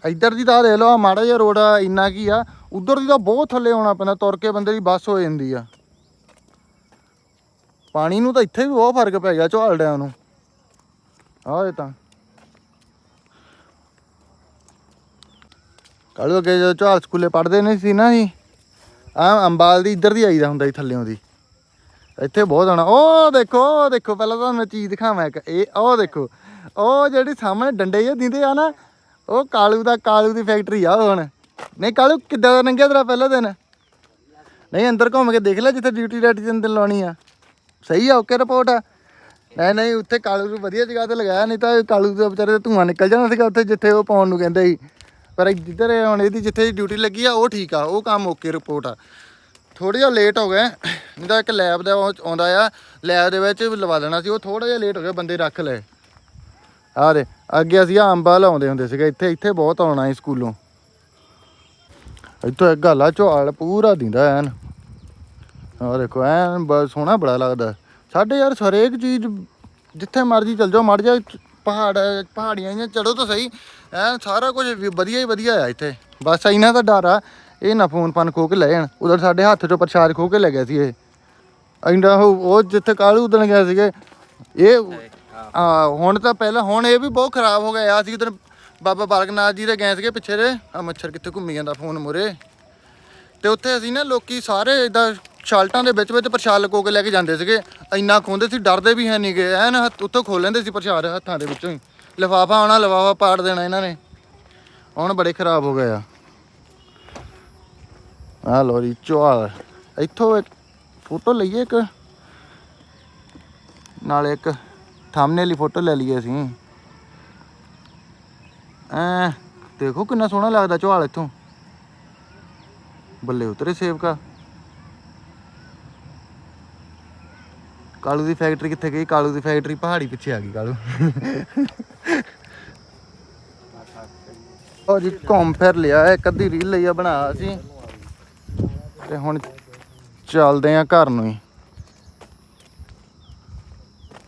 ਇੱਧਰ ਦੀ ਤਾਂ ਦੇਖ ਲਓ ਆ ਮਾੜਾ ਜਿਹਾ ਰੋਡ ਆ ਇੰਨਾ ਕੀ ਆ। ਉਧਰ ਦੀ ਤਾਂ ਬਹੁਤ ਥੱਲੇ ਆਉਣਾ ਪੈਂਦਾ ਤੁਰ ਕੇ ਬੰਦੇ ਦੀ ਬੱਸ ਹੋ ਜਾਂਦੀ ਆ। ਪਾਣੀ ਨੂੰ ਤਾਂ ਇੱਥੇ ਵੀ ਬਹੁਤ ਫ਼ਰਕ ਪੈ ਗਿਆ ਝਾਲ ਡੈਮ ਨੂੰ। ਆਹ ਇਹ ਤਾਂ। ਕੱਲ ਅੱਗੇ ਜਦੋਂ ਝਾਲ ਸਕੂਲੇ ਪੜ੍ਹਦੇ ਨੇ ਸੀ ਨਾ ਜੀ ਆ ਅੰਬਾਲ ਦੀ ਇੱਧਰ ਦੀ ਆਈਦਾ ਹੁੰਦਾ ਸੀ ਥੱਲੇੋਂ ਦੀ। ਇੱਥੇ ਬਹੁਤ ਆਉਣਾ। ਉਹ ਦੇਖੋ ਉਹ ਦੇਖੋ, ਪਹਿਲਾਂ ਤੁਹਾਨੂੰ ਮੈਂ ਚੀਜ਼ ਦਿਖਾਵਾਂ ਇੱਕ। ਇਹ, ਉਹ ਦੇਖੋ, ਉਹ ਜਿਹੜੀ ਸਾਹਮਣੇ ਡੰਡੇ ਜਿਹੇ ਦਿੰਦੇ ਆ ਨਾ, ਉਹ ਕਾਲੂ ਦਾ, ਕਾਲੂ ਦੀ ਫੈਕਟਰੀ ਆ ਉਹ ਹੁਣ। ਨਹੀਂ, ਕਾਲੂ ਕਿੱਦਾਂ ਦਾ ਲੰਘਿਆ ਤੇਰਾ ਪਹਿਲਾ ਦਿਨ? ਨਹੀਂ, ਅੰਦਰ ਘੁੰਮ ਕੇ ਦੇਖ ਲੈ ਜਿੱਥੇ ਡਿਊਟੀ ਡੈਟੀ ਦਿਨ ਦਿਨ ਲਾਉਣੀ ਆ। ਸਹੀ ਆ ਓਕੇ ਰਿਪੋਰਟ ਆ। ਨਹੀਂ ਨਹੀਂ, ਉੱਥੇ ਕਾਲੂ ਨੂੰ ਵਧੀਆ ਜਗ੍ਹਾ ਤੇ ਲਗਾਇਆ, ਨਹੀਂ ਤਾਂ ਕਾਲੂ ਦੇ ਵਿਚਾਰੇ ਦਾ ਧੂੰਆਂ ਨਿਕਲ ਜਾਣਾ ਸੀਗਾ ਉੱਥੇ, ਜਿੱਥੇ ਉਹ ਪਾਉਣ ਨੂੰ ਕਹਿੰਦੇ ਸੀ। ਪਰ ਜਿੱਧਰ ਹੁਣ ਇਹਦੀ ਜਿੱਥੇ ਡਿਊਟੀ ਲੱਗੀ ਆ, ਉਹ ਠੀਕ ਆ, ਉਹ ਕੰਮ ਓਕੇ ਰਿਪੋਰਟ ਆ। ਥੋੜਾ ਜਿਹਾ ਲੇਟ ਹੋ ਗਏ, ਇਹਦਾ ਇੱਕ ਲੈਬ ਦਾ ਉਹ ਆਉਂਦਾ ਆ ਲੈਬ ਦੇ ਵਿੱਚ ਲਵਾ ਦੇਣਾ ਸੀ, ਉਹ ਥੋੜਾ ਜਿਹਾ ਲੇਟ ਹੋ ਗਿਆ, ਬੰਦੇ ਰੱਖ ਲਏ। ਆ ਦੇ ਅੱਗੇ ਅਸੀਂ ਆਹ ਅੰਬਾਂ ਲਾਉਂਦੇ ਹੁੰਦੇ ਸੀਗੇ, ਇੱਥੇ ਇੱਥੇ ਬਹੁਤ ਆਉਣਾ ਸੀ ਸਕੂਲੋਂ। ਇੱਥੋਂ ਇੱਕ ਗਾਲਾ ਝੋਲ ਪੂਰਾ ਦਿੰਦਾ ਐਨ। ਆ ਦੇਖੋ, ਐਨ ਬੜਾ ਸੋਹਣਾ ਬੜਾ ਲੱਗਦਾ। ਸਾਡੇ ਯਾਰ ਹਰੇਕ ਚੀਜ਼, ਜਿੱਥੇ ਮਰਜ਼ੀ ਚਲ ਜਾਓ, ਮੜ ਜਾ ਪਹਾੜ, ਪਹਾੜੀਆਂ ਜਾਂ ਚੜੋ ਤਾਂ ਸਹੀ। ਐਨ ਸਾਰਾ ਕੁਝ ਵਧੀਆ ਹੀ ਵਧੀਆ ਆ ਇੱਥੇ। ਬਸ ਇਹਨਾਂ ਦਾ ਡਰ ਆ, ਇਹ ਨਾ ਫੋਨ ਫਨ ਖੋ ਕੇ ਲੈ ਜਾਣ। ਉਧਰ ਸਾਡੇ ਹੱਥ 'ਚੋਂ ਪ੍ਰਸ਼ਾਦ ਖੋ ਕੇ ਲੈ ਗਿਆ ਸੀ ਇਹ। ਇੰਨਾ ਉਹ ਉਹ ਜਿੱਥੇ ਕਾਲੂ ਉਦਣ ਗਿਆ ਸੀਗੇ, ਇਹ ਆ, ਹੁਣ ਤਾਂ ਪਹਿਲਾਂ, ਹੁਣ ਇਹ ਵੀ ਬਹੁਤ ਖਰਾਬ ਹੋ ਗਿਆ ਆ ਸੀ ਉਧਰ ਬਾਬਾ ਬਾਲਕਨਾਥ ਜੀ ਦੇ ਗਏ ਸੀਗੇ ਪਿੱਛੇ ਦੇ ਆ ਮੱਛਰ ਕਿੱਥੇ ਘੁੰਮੀ ਜਾਂਦਾ ਫੋਨ ਮੁਰੇ ਤੇ ਉੱਥੇ ਅਸੀਂ ਨਾ ਲੋਕੀ ਸਾਰੇ ਇਦਾਂ ਸ਼ਾਲਟਾਂ ਦੇ ਵਿੱਚ ਵਿੱਚ ਪ੍ਰਸ਼ਾਦ ਲਕੋ ਕੇ ਲੈ ਕੇ ਜਾਂਦੇ ਸੀਗੇ। ਇੰਨਾ ਖੋਂਦੇ ਸੀ, ਡਰਦੇ ਵੀ ਹੈ ਨਹੀਂ ਗਏ ਐਨ ਹੱਥ ਉੱਥੋਂ ਖੋਲ ਲੈਂਦੇ ਸੀ ਪ੍ਰਸ਼ਾਦ ਹੱਥਾਂ ਦੇ ਵਿੱਚੋਂ ਹੀ। ਲਿਫਾਫਾ ਆਉਣਾ, ਲਿਫਾਫਾ ਪਾੜ ਦੇਣਾ ਇਹਨਾਂ ਨੇ। ਹੁਣ ਬੜੇ ਖਰਾਬ ਹੋ ਗਏ ਆ। ਆ ਲੋ ਜੀ, ਚੁਆਲ। ਇੱਥੋਂ ਇੱਕ ਫੋਟੋ ਲਈਏ ਇੱਕ। ਨਾਲ ਇੱਕ ਥੰਬਨੇਲ ਲਈ ਫੋਟੋ ਲੈ ਲਈਏ ਅਸੀਂ। ਐ, ਦੇਖੋ ਕਿੰਨਾ ਸੋਹਣਾ ਲੱਗਦਾ ਚੁਆਲ ਇੱਥੋਂ। ਬੱਲੇ ਉਤਰੇ ਸੇਵਕਾ। ਕਾਲੂ ਦੀ ਫੈਕਟਰੀ ਕਿੱਥੇ ਗਈ? ਕਾਲੂ ਦੀ ਫੈਕਟਰੀ ਪਹਾੜੀ ਪਿੱਛੇ ਆ ਗਈ ਕਾਲੂ। ਉਹ ਜੀ, ਘੁੰਮ ਫਿਰ ਲਿਆ, ਇੱਕ ਅੱਧੀ ਰੀਲ ਲਈ ਆ ਬਣਾ ਅਸੀਂ। ਤੇ ਹੁਣ ਚੱਲਦੇ ਆ ਘਰ ਨੂੰ ਹੀ।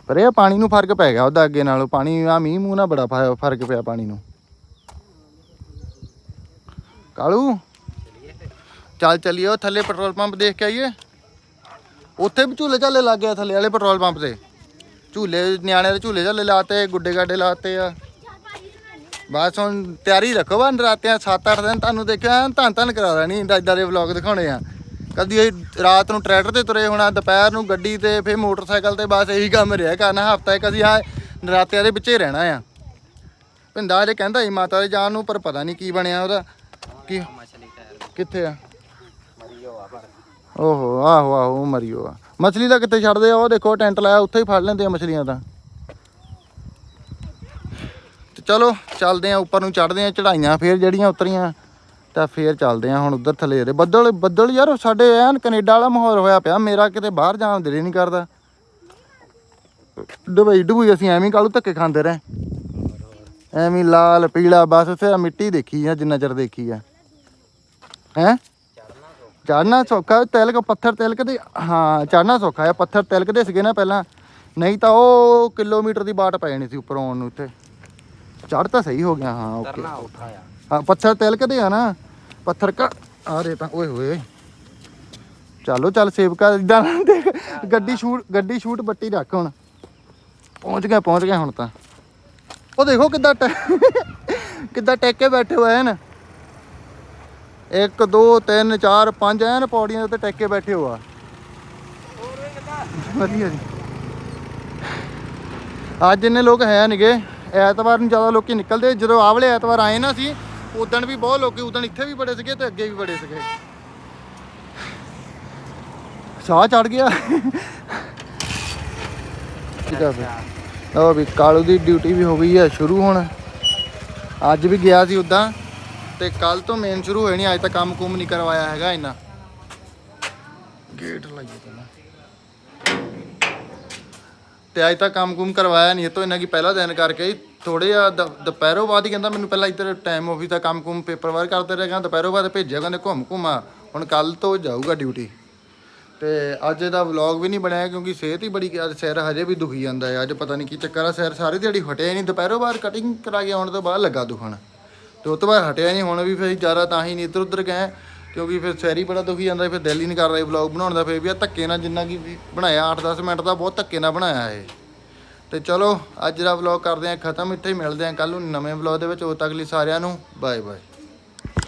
ਪਰ ਇਹ ਪਾਣੀ ਨੂੰ ਫ਼ਰਕ ਪੈ ਗਿਆ ਉਹਦਾ ਅੱਗੇ ਨਾਲੋਂ। ਪਾਣੀ ਆ ਮੀਂਹ ਮੂੰਹ ਨਾਲ ਬੜਾ ਫ਼ਰਕ ਪਿਆ ਪਾਣੀ ਨੂੰ। ਕਾਲੂ, ਚੱਲ ਚੱਲੀਏ, ਉਹ ਥੱਲੇ ਪੈਟਰੋਲ ਪੰਪ ਦੇਖ ਕੇ ਆਈਏ। ਉੱਥੇ ਵੀ ਝੂਲੇ ਝਾਲੇ ਲੱਗ ਗਿਆ ਥੱਲੇ ਵਾਲੇ ਪੈਟਰੋਲ ਪੰਪ ਤੇ। ਝੂਲੇ, ਨਿਆਣਿਆਂ ਦੇ ਝੂਲੇ ਝਾਲੇ ਲਾਤੇ, ਗੁੱਡੇ ਗਾਡੇ ਲਾਤੇ ਆ। ਬਸ ਹੁਣ ਤਿਆਰੀ ਰੱਖੋ ਵਾ ਨਰਾਤਿਆਂ 7-8 ਦਿਨ ਤੁਹਾਨੂੰ ਦੇਖਿਆ, ਧੰਨ ਧੰਨ ਕਰਾ ਦੇਣੀ ਇਦਾਂ ਦੇ ਵਲੌਗ ਦਿਖਾਉਣੇ ਆ। ਕਦੀ ਇਹ ਰਾਤ ਨੂੰ ਟਰੈਕਟਰ ਤੇ ਤੁਰੇ ਹੋਣਾ, ਦੁਪਹਿਰ ਨੂੰ ਗੱਡੀ ਤੇ, ਫਿਰ ਮੋਟਰਸਾਈਕਲ ਤੇ, ਬਸ ਇਹੀ ਕੰਮ ਰਿਹਾ ਕਰਨਾ, ਹਫਤਾ ਇੱਕ ਅਸੀਂ ਆ ਨਰਾਤਿਆਂ ਦੇ ਵਿੱਚ ਹੀ ਰਹਿਣਾ ਆ। ਭਿੰਦਾ ਅਜੇ ਕਹਿੰਦਾ ਸੀ ਮਾਤਾ ਦੇ ਜਾਣ ਨੂੰ, ਪਰ ਪਤਾ ਨਹੀਂ ਕੀ ਬਣਿਆ ਉਹਦਾ। ਕੀ ਕਿੱਥੇ ਆ? ਮਰੀਓ ਆ ਪਰ ਓਹੋ, ਆਹੋ ਆਹੋ, ਉਹ ਮਰੀ ਉਹ ਆ। ਮਛਲੀ ਦਾ ਕਿੱਥੇ ਛੱਡਦੇ ਆ? ਉਹ ਦੇਖੋ, ਟੈਂਟ ਲਾਇਆ, ਉੱਥੇ ਹੀ ਫੜ ਲੈਂਦੇ ਆ ਮਛਲੀਆਂ ਤਾਂ। ਤੇ ਚਲੋ, ਚੱਲਦੇ ਆ, ਉੱਪਰ ਨੂੰ ਚੜਦੇ ਆ ਚੜਾਈਆਂ ਫੇਰ ਜਿਹੜੀਆਂ ਉਤਰੀਆਂ, ਤਾਂ ਫੇਰ ਚੱਲਦੇ ਆ ਹੁਣ ਉੱਧਰ ਥੱਲੇ ਦੇ। ਬੱਦਲ ਬੱਦਲ ਯਾਰ, ਸਾਡੇ ਐਨ ਕੈਨੇਡਾ ਵਾਲਾ ਮਾਹੌਲ ਹੋਇਆ ਪਿਆ, ਮੇਰਾ ਕਿਤੇ ਬਾਹਰ ਜਾਣ ਦਿਲ ਨਹੀਂ ਕਰਦਾ। ਡੁਬਈ ਡੁਬਈ ਅਸੀਂ ਐਵੇਂ ਕਾਲੂ ਧੱਕੇ ਖਾਂਦੇ ਰਹੇ? ਐਵੇਂ ਲਾਲ, ਪੀਲਾ, ਬਸ ਉੱਥੇ ਮਿੱਟੀ ਦੇਖੀ ਆ, ਜਿੰਨਾ ਚਿਰ ਦੇਖੀ ਆ। ਹੈਂ? ਚੜਨਾ ਸੌਖਾ ਤਿਲਕ ਪੱਥਰ ਤਿਲਕਦੇ ਹਾਂ ਚੜਨਾ ਸੌਖਾ ਹੈ। ਪੱਥਰ ਤਿਲਕਦੇ ਸੀਗੇ ਨਾ ਪਹਿਲਾਂ ਨਹੀਂ ਤਾਂ ਉਹ ਕਿਲੋਮੀਟਰ ਦੀ ਬਾਟ ਪੈ ਜਾਣੀ ਸੀ ਉੱਪਰ ਆਉਣ ਨੂੰ ਉੱਤੇ ਚੜ ਤਾਂ ਸਹੀ ਹੋ ਗਿਆ ਹਾਂ ਓਕੇ। ਔਖਾ ਆ। ਹਾਂ ਪੱਥਰ ਤਿਲਕਦੇ ਆ ਨਾ ਪੱਥਰ ਕ ਆ ਰੇ ਤਾਂ ਓਏ ਹੋਏ। ਚਲੋ ਚੱਲ ਸੇਵਕਾ ਇਦਾਂ ਦੇਖ ਗੱਡੀ ਸ਼ੂਟ ਗੱਡੀ ਸ਼ੂਟ ਬੱਟੀ ਰੱਖ ਹੁਣ। ਪਹੁੰਚ ਗਿਆ ਪਹੁੰਚ ਗਿਆ ਹੁਣ ਤਾਂ। ਉਹ ਦੇਖੋ ਕਿੱਦਾਂ ਟੈ- ਕਿੱਦਾਂ ਟੇਕ ਕੇ ਬੈਠੇ ਹੋਏ ਹਨ। 1 2 3 4 5 ਐਨ ਪੌੜੀਆਂ ਦੇ ਉੱਤੇ ਟੇਕ ਕੇ ਬੈਠੇ ਹੋਆ ਵਧੀਆ ਜੀ। ਅੱਜ ਇੰਨੇ ਲੋਕ ਹੈ ਨਹੀਂਗੇ ਐਤਵਾਰ ਨੂੰ ਜ਼ਿਆਦਾ ਲੋਕੀ ਨਿਕਲਦੇ। ਜਦੋਂ ਆਵਲੇ ਐਤਵਾਰ ਆਏ ਨਾ ਸੀ ਉਦਣ ਵੀ ਬਹੁਤ ਲੋਕੀ ਉਦਣ ਇੱਥੇ ਵੀ ਬੜੇ ਸੀਗੇ ਤੇ ਅੱਗੇ ਵੀ ਬੜੇ ਸੀਗੇ। ਸਾਹ ਚੜ ਗਿਆ। ਠੀਕ ਆ ਫਿਰ ਉਹ ਵੀ ਕਾਲੂ ਦੀ ਡਿਊਟੀ ਵੀ ਹੋ ਗਈ ਹੈ ਸ਼ੁਰੂ ਹੁਣ। ਅੱਜ ਵੀ ਗਿਆ ਸੀ ਉਦਾਂ। ਤੇ ਕੱਲ ਤੋਂ ਮੇਨ ਸ਼ੁਰੂ ਹੋਏ ਨਹੀਂ ਅੱਜ ਤੱਕ ਕੰਮ ਕੁਮ ਨਹੀਂ ਕਰਵਾਇਆ ਹੈਗਾ ਇੰਨਾ। ਗੇਟ ਲਾਈਏ ਪਹਿਲਾਂ। ਤੇ ਅੱਜ ਤੱਕ ਕੰਮ ਕੁਮ ਕਰਵਾਇਆ ਨਹੀਂ ਇਹ ਤੋਂ ਇਹਨਾਂ ਕੀ ਪਹਿਲਾ ਦਿਨ ਕਰਕੇ ਥੋੜੇ ਦ- ਦੁਪਹਿਰੋਂ ਬਾਅਦ ਹੀ ਕਹਿੰਦਾ ਮੈਨੂੰ ਪਹਿਲਾਂ ਇੱਧਰ ਟਾਈਮ ਆਫਿਸ ਦਾ ਕੰਮ ਕੁਮ ਪੇਪਰ ਵਰਕ ਕਰਦੇ ਰਹੇ ਕਹਿੰਦਾ ਦੁਪਹਿਰੋਂ ਬਾਅਦ ਭੇਜਿਆ ਕਹਿੰਦੇ ਘੁੰਮ ਘੁਮਾ ਹੁਣ ਕੱਲ ਤੋਂ ਜਾਊਗਾ ਡਿਊਟੀ ਤੇ ਅੱਜ ਦਾ ਵਲੌਗ ਵੀ ਨਹੀਂ ਬਣਾਇਆ ਕਿਉਂਕਿ ਸਿਹਤ ਹੀ ਬੜੀ ਅੱਜ ਸਿਰ ਹਜੇ ਵੀ ਦੁਖੀ ਜਾਂਦਾ ਹੈ। ਅੱਜ ਪਤਾ ਨਹੀਂ ਕੀ ਚੱਕਰ ਆ ਸਿਰ ਸਾਰੀ ਦਿਹਾੜੀ ਹਟਿਆ ਹੀ ਨਹੀਂ ਦੁਪਹਿਰੋਂ ਬਾਅਦ ਕਟਿੰਗ ਕਰਾ ਕੇ ਆਉਣ ਤੋਂ ਬਾਅਦ ਲੱਗਾ ਦੁਖਣ। ਤੇ ਉਹ ਤੋਂ ਬਾਅਦ ਹਟਿਆ ਨਹੀਂ, ਹੁਣ ਵੀ ਫਿਰ ਜ਼ਿਆਦਾ ਤਾਂ ਹੀ ਨਹੀਂ ਇੱਧਰ ਉੱਧਰ ਗਏ, ਕਿਉਂਕਿ ਫਿਰ ਸੈਰੀ ਬੜਾ ਦੁਖੀ ਜਾਂਦਾ ਫਿਰ ਦਿਲ ਹੀ ਨਹੀਂ ਕਰ ਰਿਹਾ ਵਲੌਗ ਬਣਾਉਣ ਦਾ, ਫਿਰ ਵੀ ਆ ਧੱਕੇ ਨਾਲ ਜਿੰਨਾ ਕੀ ਵੀ ਬਣਾਇਆ 8-10 ਮਿੰਟ ਦਾ ਬਹੁਤ ਧੱਕੇ ਨਾਲ ਬਣਾਇਆ ਇਹ। ਤੇ ਚਲੋ, ਅੱਜ ਦਾ ਵਲੌਗ ਕਰਦੇ ਹਾਂ, ਖਤਮ, ਇੱਥੇ ਹੀ ਮਿਲਦੇ ਹਾਂ ਕੱਲ ਨੂੰ ਨਵੇਂ ਵਲੌਗ ਦੇ ਵਿੱਚ, ਉਦੋਂ ਤੱਕ ਲਈ ਸਾਰਿਆਂ ਨੂੰ ਬਾਏ ਬਾਏ